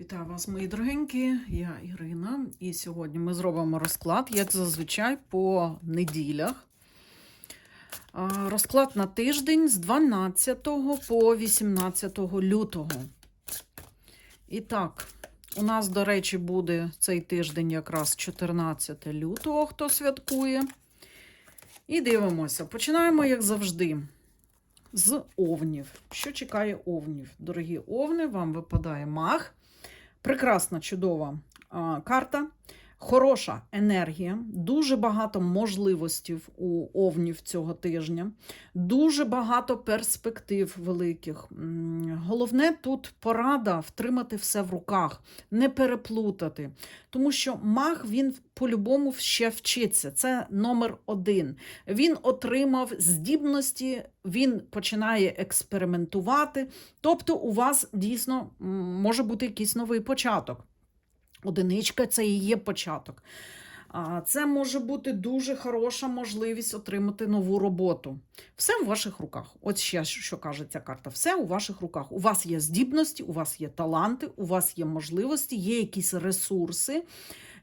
Вітаю вас, мої дорогенькі. Я Ірина, і сьогодні ми зробимо розклад, як зазвичай, по неділях. Розклад на тиждень з 12 по 18 лютого. І так, у нас, до речі, буде цей тиждень якраз 14 лютого, хто святкує. І дивимося. Починаємо, як завжди, з овнів. Що чекає овнів? Дорогі овни, вам випадає маг. Прекрасна, чудова карта, хороша енергія, дуже багато можливостей у овнів цього тижня, дуже багато перспектив великих. Головне тут порада втримати все в руках, не переплутати. Тому що маг він по-любому ще вчиться. Це номер один. Він отримав здібності, він починає експериментувати. Тобто, у вас дійсно може бути якийсь новий початок. Одиничка це і є початок. Це може бути дуже хороша можливість отримати нову роботу. Все в ваших руках. От ще що каже ця карта. Все у ваших руках. У вас є здібності, у вас є таланти, у вас є можливості, є якісь ресурси,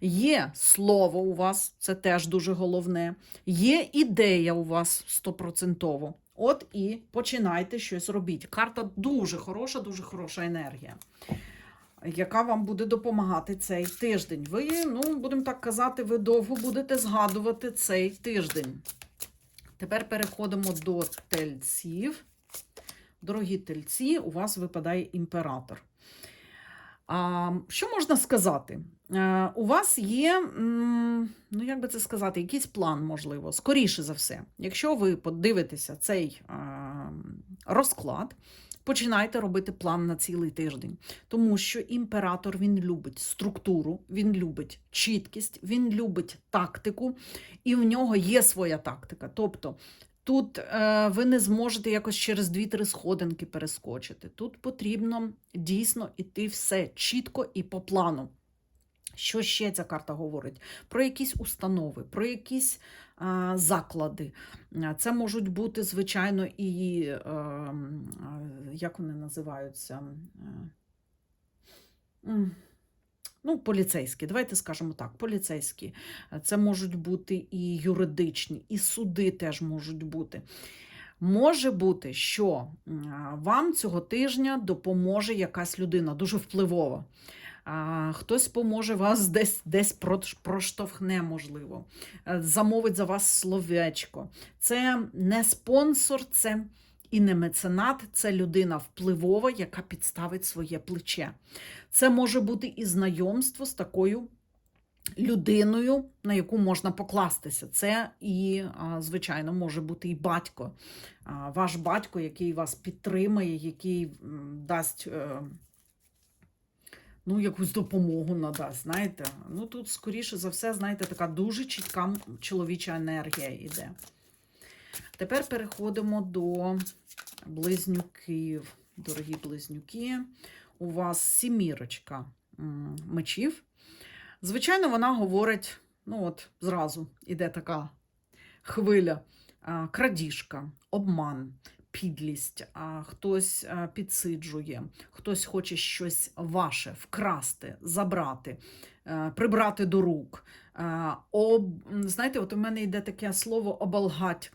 є слово у вас, це теж дуже головне. Є ідея у вас стопроцентово. От і починайте щось робити. Карта дуже хороша, дуже хороша енергія яка вам буде допомагати цей тиждень. Ви, ну, будемо так казати, ви довго будете згадувати цей тиждень. Тепер переходимо до тельців. Дорогі тельці, у вас випадає імператор. А, Що можна сказати? Е, У вас є, ну як би це сказати, якийсь план, можливо, скоріше за все. Якщо ви подивитеся цей е, розклад, починайте робити план на цілий тиждень. Тому що імператор він любить структуру, він любить чіткість, він любить тактику, і в нього є своя тактика. Тобто тут е, ви не зможете якось через 2-3 сходинки перескочити. Тут потрібно дійсно іти все чітко і по плану. Що ще ця карта говорить? Про якісь установи, про якісь заклади. Це можуть бути, звичайно, і е, як вони називаються? Ну, поліцейські, давайте скажемо так, поліцейські. Це можуть бути і юридичні, і суди теж можуть бути. Може бути, що вам цього тижня допоможе якась людина, дуже впливова. А, Хтось поможе вас десь десь проштовхне, можливо, Е, замовить за вас словечко. Це не спонсор, це і не меценат, це людина впливова, яка підставить своє плече. Це може бути і знайомство з такою людиною, на яку можна покластися. Це і, звичайно, може бути і батько, ваш батько, який вас підтримає, який дасть. Ну, якусь допомогу надасть. Знаєте, ну тут, скоріше за все, знаєте, така дуже чітка чоловіча енергія йде. Тепер переходимо до близнюків. Дорогі близнюки, у вас сімірочка мечів. Звичайно, вона говорить, ну от зразу іде така хвиля, крадіжка, обман, підлість, а, хтось підсиджує, хтось хоче щось ваше вкрасти, забрати, е, прибрати до рук. Е, Об... Знаєте, от у мене йде таке слово оболгать,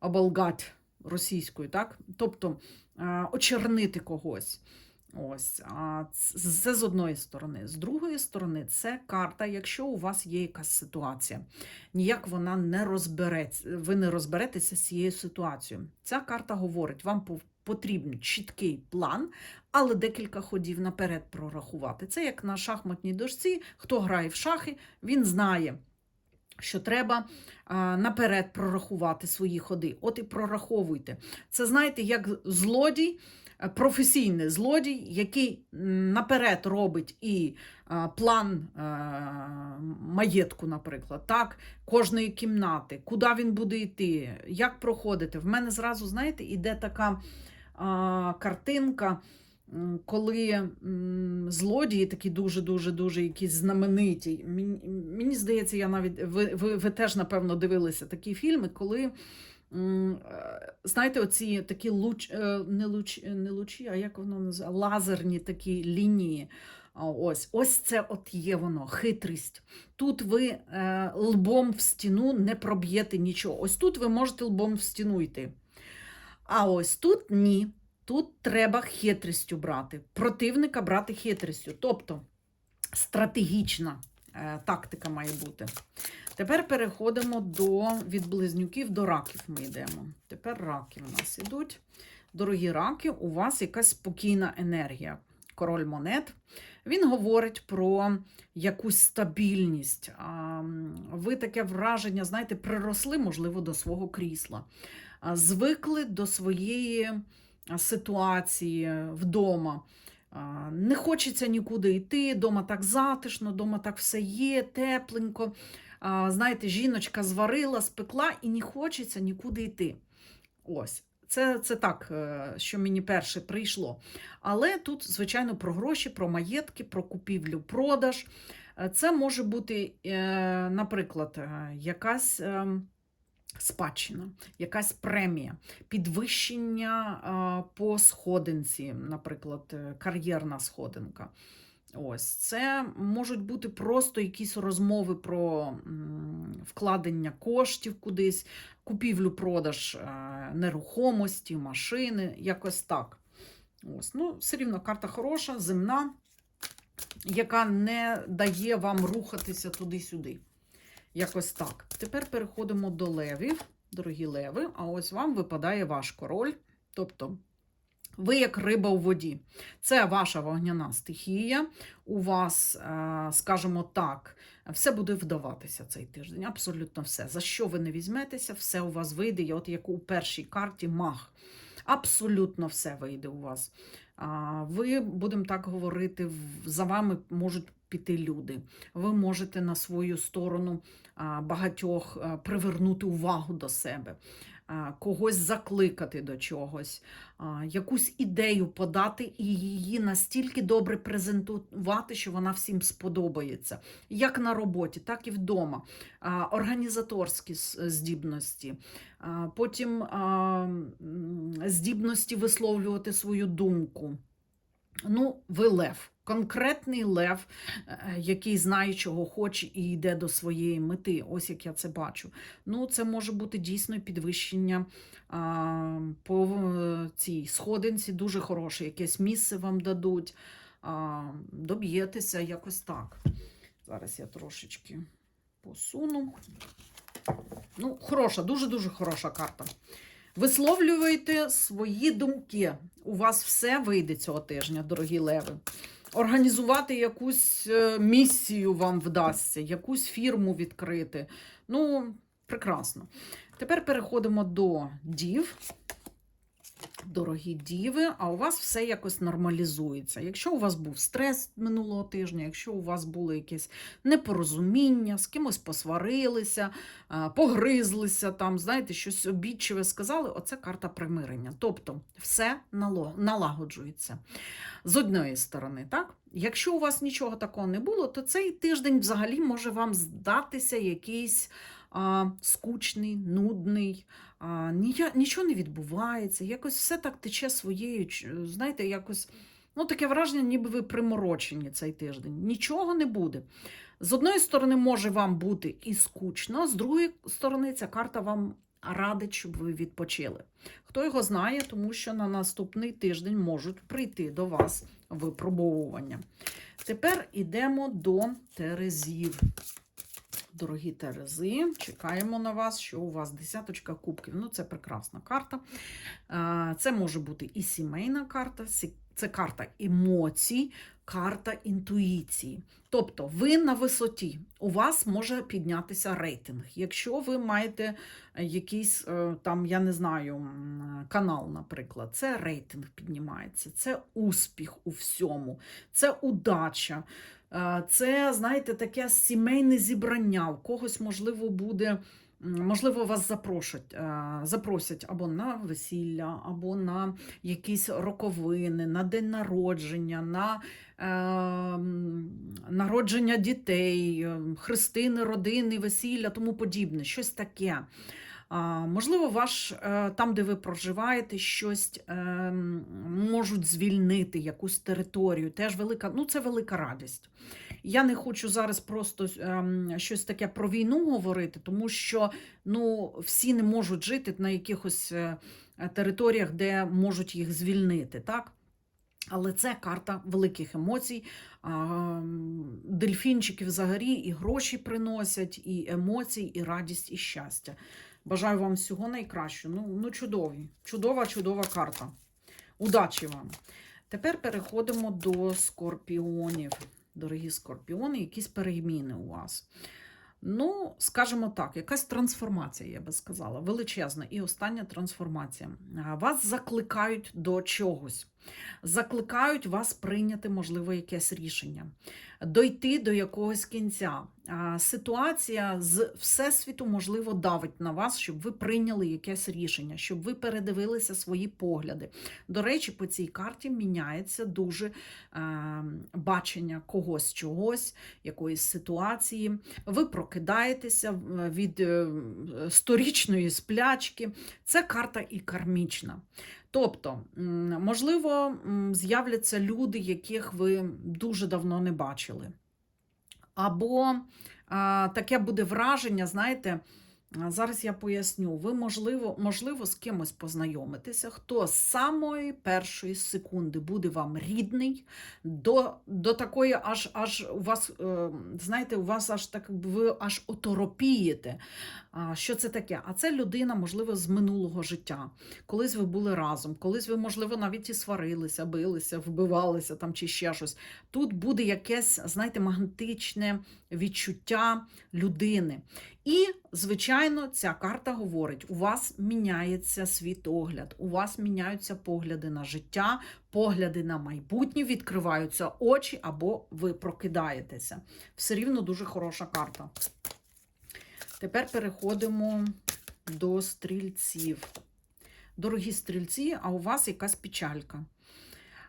оболгать російською, так? Тобто е, очернити когось. Ось, а це з одної сторони. З другої сторони, це карта, якщо у вас є якась ситуація, ніяк вона не розбереться, ви не розберетеся з цією ситуацією. Ця карта говорить, вам потрібен чіткий план, але декілька ходів наперед прорахувати. Це як на шахматній дошці, хто грає в шахи, він знає. Що треба а, наперед прорахувати свої ходи. От і прораховуйте. Це знаєте, як злодій, професійний злодій, який наперед робить і план маєтку, наприклад, так, кожної кімнати, куди він буде йти, як проходити. В мене зразу, знаєте, іде така картинка. Коли злодії такі дуже-дуже дуже якісь знамениті. Мені, здається, я навіть ви, ви, ви теж напевно дивилися такі фільми, коли е, знаєте, оці такі луч, е, не, луч, не лучі, а як воно називається? Лазерні такі лінії Ось, ось це от є воно, хитрість. Тут ви е, лбом в стіну не проб'єте нічого. Ось тут ви можете лбом в стіну йти. А ось тут ні. Тут треба хитрістю брати. Противника брати хитрістю. Тобто стратегічна е, тактика має бути. Тепер переходимо до від близнюків до раків. Ми йдемо. Тепер раки в нас ідуть. Дорогі раки, у вас якась спокійна енергія. Король монет. Він говорить про якусь стабільність. Ви таке враження, знаєте, приросли, можливо, до свого крісла, звикли до своєї ситуації вдома. Не хочеться нікуди йти, дома так затишно, дома так все є, тепленько. Знаєте, жіночка зварила, спекла і не хочеться нікуди йти. Ось. Це, це так, е, що мені перше прийшло. Але тут, звичайно, про гроші, про маєтки, про купівлю, продаж. Е, Це може бути, е, наприклад, якась спадщина, якась премія, підвищення по сходинці, наприклад, кар'єрна сходинка. Ось це можуть бути просто якісь розмови про вкладення коштів кудись, купівлю-продаж е, нерухомості, машини, якось так. Ось, ну, все рівно карта хороша, земна, яка не дає вам рухатися туди-сюди. Якось так. Тепер переходимо до левів, дорогі леви. А ось вам випадає ваш король. Тобто, ви як риба у воді. Це ваша вогняна стихія. У вас, е, скажімо так, все буде вдаватися цей тиждень. Абсолютно все. За що ви не візьметеся, все у вас вийде. От як у першій карті маг. Абсолютно все вийде у вас. Ви, будемо так говорити, за вами можуть піти люди. Ви можете на свою сторону багатьох привернути увагу до себе, когось закликати до чогось, якусь ідею подати і її настільки добре презентувати, що вона всім сподобається. Як на роботі, так і вдома. Організаторські здібності. Потім здібності висловлювати свою думку. Ну, ви лев, конкретний лев, е, який знає, чого хоче і йде до своєї мети. Ось як я це бачу. Ну, це може бути дійсно підвищення а, по е, цій сходинці, дуже хороше, якесь місце вам дадуть, а, доб'єтеся якось так. Зараз я трошечки посуну. Ну, хороша, дуже-дуже хороша карта. Висловлюйте свої думки. У вас все вийде цього тижня, дорогі леви. Організувати якусь е, місію вам вдасться, якусь фірму відкрити. Ну, прекрасно. Тепер переходимо до дів. Дорогі діви, а у вас все якось нормалізується. Якщо у вас був стрес минулого тижня, якщо у вас були якісь непорозуміння, з кимось посварилися, погризлися, там, знаєте, щось обідчиве сказали, оце карта примирення. Тобто все налагоджується. З одної сторони, так? Якщо у вас нічого такого не було, то цей тиждень взагалі може вам здатися якийсь а, скучний, нудний, нічого не відбувається, якось все так тече своєю, знаєте, якось. Ну, таке враження, ніби ви приморочені цей тиждень. Нічого не буде. З одної сторони, може вам бути і скучно, з другої сторони, ця карта вам радить, щоб ви відпочили. Хто його знає, тому що на наступний тиждень можуть прийти до вас випробовування. Тепер йдемо до Терезів. Дорогі Терези, чекаємо на вас, що у вас десяточка кубків. Ну, це прекрасна карта. Це може бути і сімейна карта, це карта емоцій, карта інтуїції. Тобто ви на висоті, у вас може піднятися рейтинг. Якщо ви маєте якийсь е, там, я не знаю, канал, наприклад, це рейтинг піднімається, це успіх у всьому, це удача. Е, Це, знаєте, таке сімейне зібрання. У когось, можливо, буде, можливо, вас запрошать, е, запросять або на весілля, або на якісь роковини, на день народження, на е, народження дітей, хрестини, родини, весілля, тому подібне, щось таке. Можливо, ваш, е, там, де ви проживаєте, щось е, можуть звільнити якусь територію. Теж велика, ну це велика радість. Я не хочу зараз просто ем, щось таке про війну говорити, тому що ну, всі не можуть жити на якихось е, територіях, де можуть їх звільнити. так? Але це карта великих емоцій. Дельфінчики взагалі і гроші приносять, і емоції, і радість, і щастя. Бажаю вам всього найкращого. Ну, ну чудові. Чудова, чудова карта. Удачі вам! Тепер переходимо до скорпіонів. Дорогі скорпіони, якісь переміни у вас. Ну, скажімо так, якась трансформація, я би сказала, величезна. І остання трансформація. Вас закликають до чогось. Закликають вас прийняти, можливо, якесь рішення, дойти до якогось кінця. Ситуація з Всесвіту, можливо, давить на вас, щоб ви прийняли якесь рішення, щоб ви передивилися свої погляди. До речі, по цій карті міняється дуже е, бачення когось чогось, якоїсь ситуації. Ви прокидаєтеся е, від е, сторічної сплячки. Це карта і кармічна. Тобто, можливо, з'являться люди, яких ви дуже давно не бачили. Або а, таке буде враження, знаєте, зараз я поясню, ви, можливо, можливо, з кимось познайомитеся, хто з самої першої секунди буде вам рідний, до, до такої аж аж у вас, е, знаєте, у вас аж так ви аж оторопієте. Що це таке? А це людина, можливо, з минулого життя. Колись ви були разом, колись ви, можливо, навіть і сварилися, билися, вбивалися там чи ще щось. Тут буде якесь, знаєте, магнетичне відчуття людини. І, звичайно, ця карта говорить: у вас міняється світогляд, у вас міняються погляди на життя, погляди на майбутнє, відкриваються очі або ви прокидаєтеся. Все рівно дуже хороша карта. Тепер переходимо до стрільців. Дорогі стрільці, а у вас якась печалька.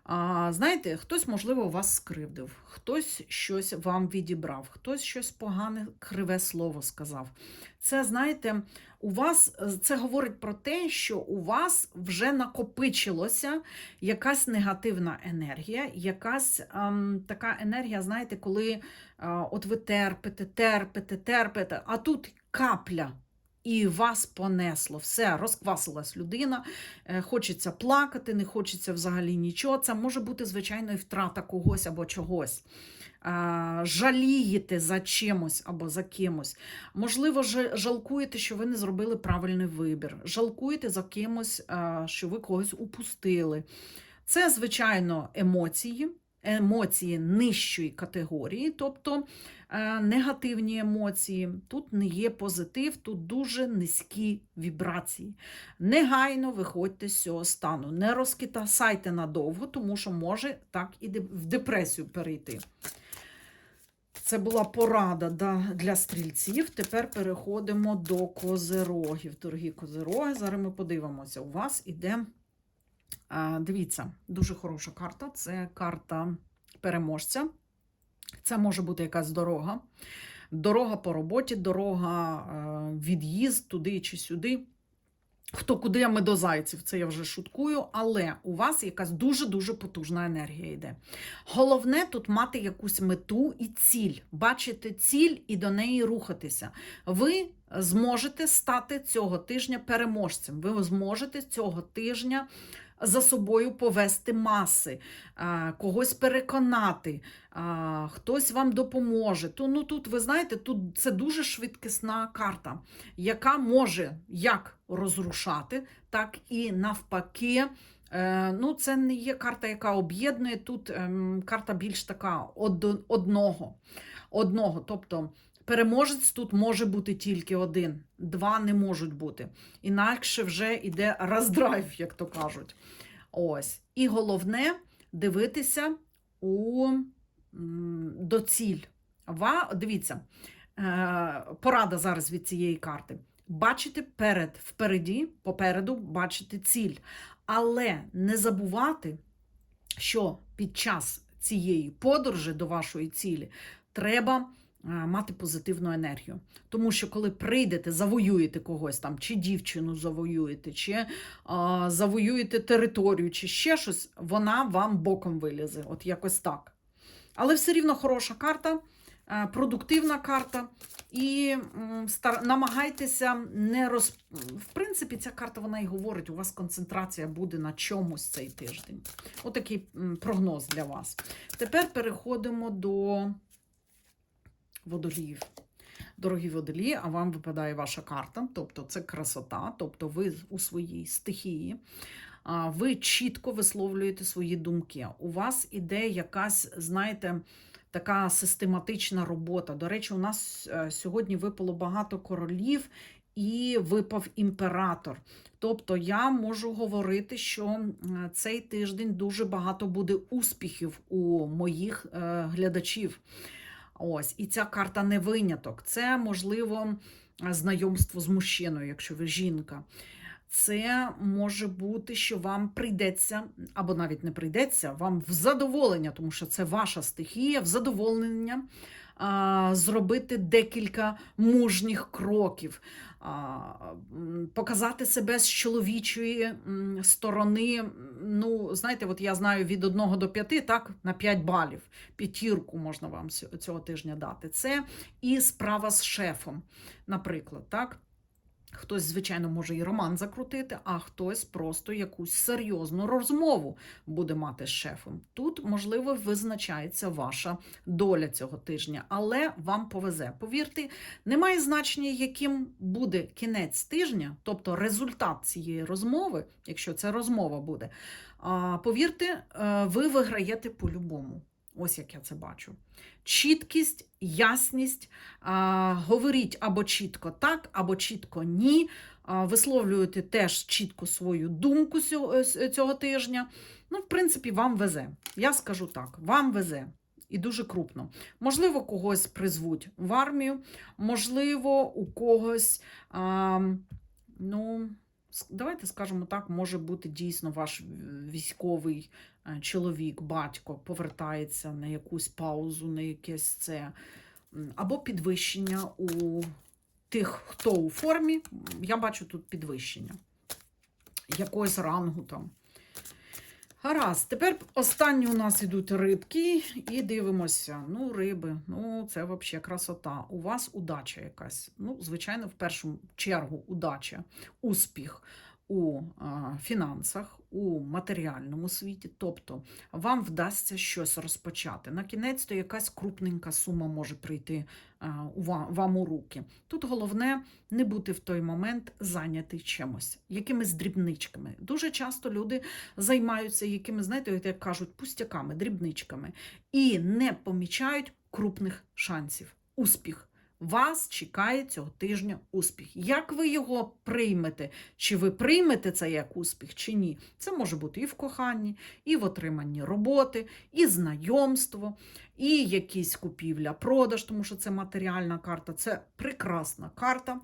А, знаєте, хтось, можливо, вас скривдив, хтось щось вам відібрав, хтось щось погане, криве слово сказав. Це, знаєте, у вас це говорить про те, що у вас вже накопичилося якась негативна енергія, якась ем, така енергія, знаєте, коли е, от ви терпите, терпите, терпите, а тут капля. І вас понесло, все, розквасилась людина, е, хочеться плакати, не хочеться взагалі нічого. Це може бути, звичайно, і втрата когось або чогось. Жалієте за чимось або за кимось. Можливо, жалкуєте, що ви не зробили правильний вибір. Жалкуєте за кимось, що ви когось упустили. Це, звичайно, емоції, емоції нижчої категорії, тобто е, негативні емоції. Тут не є позитив, тут дуже низькі вібрації. Негайно виходьте з цього стану. Не розкитасайте надовго, тому що може так і в депресію перейти. Це була порада для стрільців. Тепер переходимо до козерогів. Дорогі козероги, зараз ми подивимося. У вас іде, дивіться, дуже хороша карта. Це карта переможця. Це може бути якась дорога. Дорога по роботі, дорога е, від'їзд туди чи сюди. Хто куди, а ми до зайців, це я вже шуткую, але у вас якась дуже-дуже потужна енергія йде. Головне тут мати якусь мету і ціль, бачити ціль і до неї рухатися. Ви зможете стати цього тижня переможцем. Ви зможете цього тижня за собою повести маси, когось переконати, хтось вам допоможе. То, ну, тут, ви знаєте, тут це дуже швидкісна карта, яка може як розрушати, так і навпаки. Е, ну, це не є карта, яка об'єднує. Тут ем, карта більш така одного. одного. Тобто переможець тут може бути тільки один, два не можуть бути. Інакше вже йде роздрайв, як то кажуть. Ось. І головне дивитися у доціль. Ва, дивіться, е, порада зараз від цієї карти. Бачити перед, впереді, попереду, бачити ціль. Але не забувати, що під час цієї подорожі до вашої цілі треба мати позитивну енергію. Тому що коли прийдете, завоюєте когось там, чи дівчину завоюєте, чи а, завоюєте територію, чи ще щось, вона вам боком вилізе. От якось так. Але все рівно хороша карта, е, продуктивна карта. І стар... намагайтеся не роз... В принципі, ця карта вона і говорить, у вас концентрація буде на чомусь цей тиждень. Отакий м, прогноз для вас. Тепер переходимо до водоліїв. Дорогі водолії, а вам випадає ваша карта, тобто це красота, тобто ви у своїй стихії. Ви чітко висловлюєте свої думки. У вас іде якась, знаєте, така систематична робота. До речі, у нас е, сьогодні випало багато королів і випав імператор. Тобто я можу говорити, що цей тиждень дуже багато буде успіхів у моїх е, глядачів. Ось, і ця карта не виняток. Це, можливо, знайомство з мужчиною, якщо ви жінка. Це може бути, що вам прийдеться, або навіть не прийдеться, вам в задоволення, тому що це ваша стихія, в задоволення а, зробити декілька мужніх кроків, показати себе з чоловічої сторони. Ну, знаєте, от я знаю від 1 до 5, так, на 5 балів. П'ятірку можна вам цього тижня дати. Це і справа з шефом, наприклад, так. Хтось, звичайно, може і роман закрутити, а хтось просто якусь серйозну розмову буде мати з шефом. Тут, можливо, визначається ваша доля цього тижня, але вам повезе. Повірте, немає значення, яким буде кінець тижня, тобто результат цієї розмови, якщо це розмова буде. Повірте, е, ви виграєте по-любому. Ось як я це бачу. Чіткість, ясність, а, говоріть або чітко так, або чітко ні. А, висловлюєте теж чітко свою думку цього, е, тижня. Ну, в принципі, вам везе. Я скажу так: вам везе. І дуже крупно. Можливо, когось призвуть в армію, можливо, у когось, а, ну, давайте скажемо так, може бути дійсно ваш військовий е, чоловік, батько повертається на якусь паузу, на якесь це, або підвищення у тих, хто у формі. Я бачу тут підвищення якогось рангу там. Гаразд, тепер останні у нас ідуть рибки, і дивимося. Ну, риби, ну це взагалі красота. У вас удача якась. Ну, звичайно, в першу чергу удача, успіх у фінансах, у матеріальному світі. Тобто вам вдасться щось розпочати. На кінець то якась крупненька сума може прийти вам у руки. Тут головне не бути в той момент зайнятий чимось, якимись дрібничками. Дуже часто люди займаються якими, знаєте, як кажуть, пустяками, дрібничками, і не помічають крупних шансів. Успіх. Вас чекає цього тижня успіх. Як ви його приймете? Чи ви приймете це як успіх, чи ні? Це може бути і в коханні, і в отриманні роботи, і знайомство, і якісь купівля-продаж, тому що це матеріальна карта. Це прекрасна карта.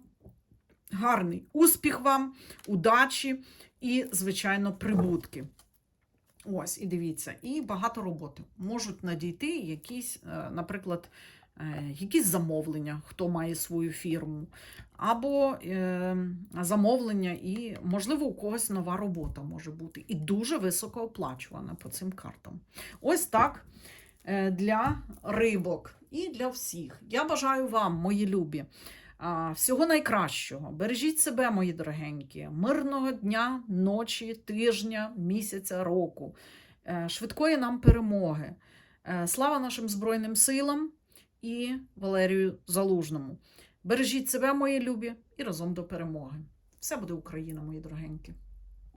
Гарний успіх вам, удачі і, звичайно, прибутки. Ось, і дивіться, і багато роботи. Можуть надійти якісь, е, наприклад, якісь замовлення, хто має свою фірму, або е, замовлення, і, можливо, у когось нова робота може бути. І дуже високооплачувана по цим картам. Ось так е, для рибок і для всіх. Я бажаю вам, мої любі. Всього найкращого. Бережіть себе, мої дорогенькі, мирного дня, ночі, тижня, місяця, року, Е, швидкої нам перемоги. Е, Слава нашим Збройним силам і Валерію Залужному. Бережіть себе, мої любі, і разом до перемоги. Все буде Україна, мої дорогенькі.